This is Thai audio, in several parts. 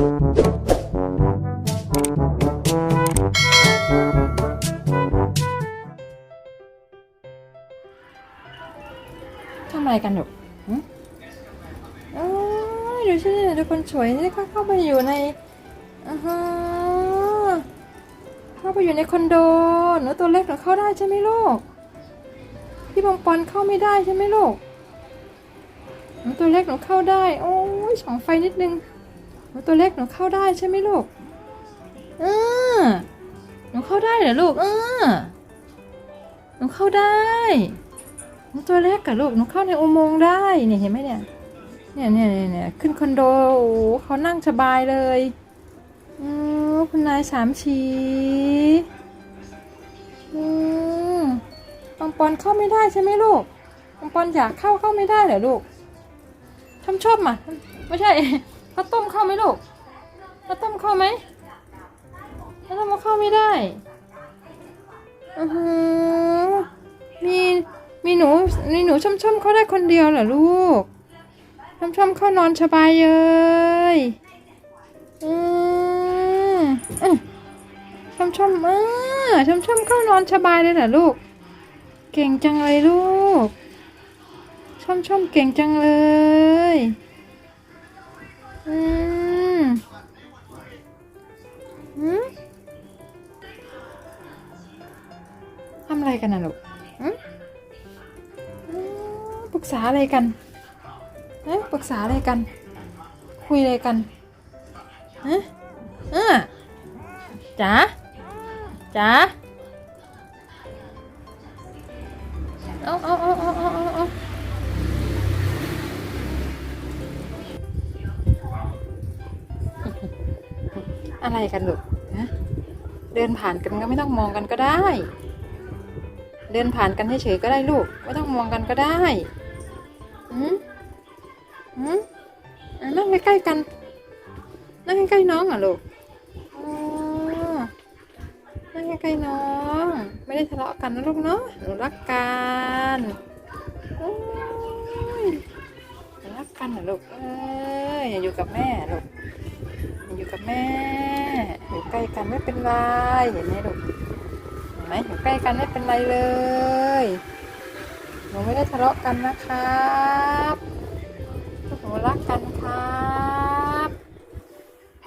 ทำอะไรกันลูกหึโอ้ยดูสิดูคนสวยนี่เขาเข้าไปอยู่ในอือฮะเข้าไปอยู่ในคอนโดหนูตัวเล็กหนูเข้าได้ใช่ไหมลูก พี่บองปอนเข้าไม่ได้ใช่ไหมลูกหนูตัวเล็กหนูเข้าได้ โอ้ยส่องไฟนิดนึง ตัวเล็กหนูเข้าได้ใช่ไหมลูกเออหนูเข้าได้เหรอลูกเออหนูเข้าได้หนูตัวเล็กกับลูกหนูเข้าในอุโมงค์ได้เนี่ยเห็นไหมเนี่ยเนี่ยเนี่ยเนี่ยขึ้นคอนโดโเขานั่งสบายเลยอือคุณนายสามชีอืมปังปอนเข้าไม่ได้ใช่ไหมลูกปังปอนอยากเข้าเข้าไม่ได้เหรอลูกทำชอบมาไม่ใช่ ข้าวต้มเข้าไหมลูกข้าวต้มเข้าไหมข้าวต้มเข้าไม่ได้อือหือมีมีหนูมีหนูช่อมๆเข้าได้คนเดียวเหรอลูกช่อมๆเข้านอนสบายเลยอืมอืมช่อมๆเออช่อมๆเข้านอนสบายเลยเหรอลูก เก่งจังเลยลูกช่อมๆเก่งจังเลย อืมอืมทำอะไรกันนะลูกอืมอืมปรึกษาอะไรกันเอ๊ะปรึกษาอะไรกัน คุยอะไรกันเอ๊ะเออจ๋าจ๋าเอาเอาเอาเอาเอาเอาเอา อะไรกันลูกนะเดินผ่านกันก็ไม่ต้องมองกันก็ได้ เดินผ่านกันเฉยๆก็ได้ลูก ไม่ต้องมองกันก็ได้อืมอืมนั่งใกล้ๆกัน นั่งใกล้ๆน้องอะลูกนั่งใกล้ๆน้อง ไม่ได้ทะเลาะกันนะลูกเนาะหนูรักกันหนูรักกันเหรอลูกเอ้ยอย่าอยู่กับแม่ลูกอยู่กับแม่ ใกล้กันไม่เป็นไรเห็นไหมลูกเห็นไหมอยู่ใกล้กันไม่เป็นไรเลยหนูไม่ได้ทะเลาะกันนะครับหนูรักกันครับ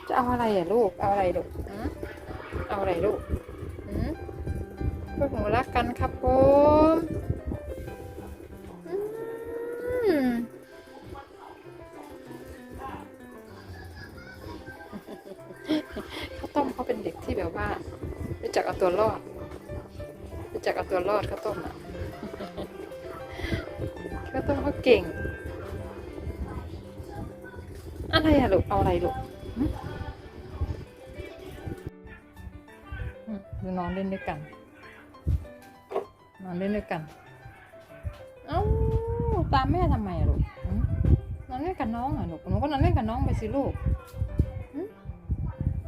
จะเอาอะไรอะลูกเอาอะไรลูกอเอาอะไรลูกหือพวกหนูรักกันครับผมอืม ต้มเขาเป็นเด็กที่แบบว่ารู้จักเอาตัวรอดรู้จักเอาตัวรอดข้าวต้มอะข้าวต้มเขาเก่ง อะไรอะลูกเอาอะไรลูกหึหึดูนอนเล่นด้วยกัน นอนเล่นด้วยกัน เอ้าตามแม่ทำไมอะลูกนอนเล่นกับน้องอะลูกหนูก็นอนเล่นกับน้องไปสิลูก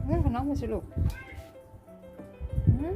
เรื่องของน้องมาสิลูกอืม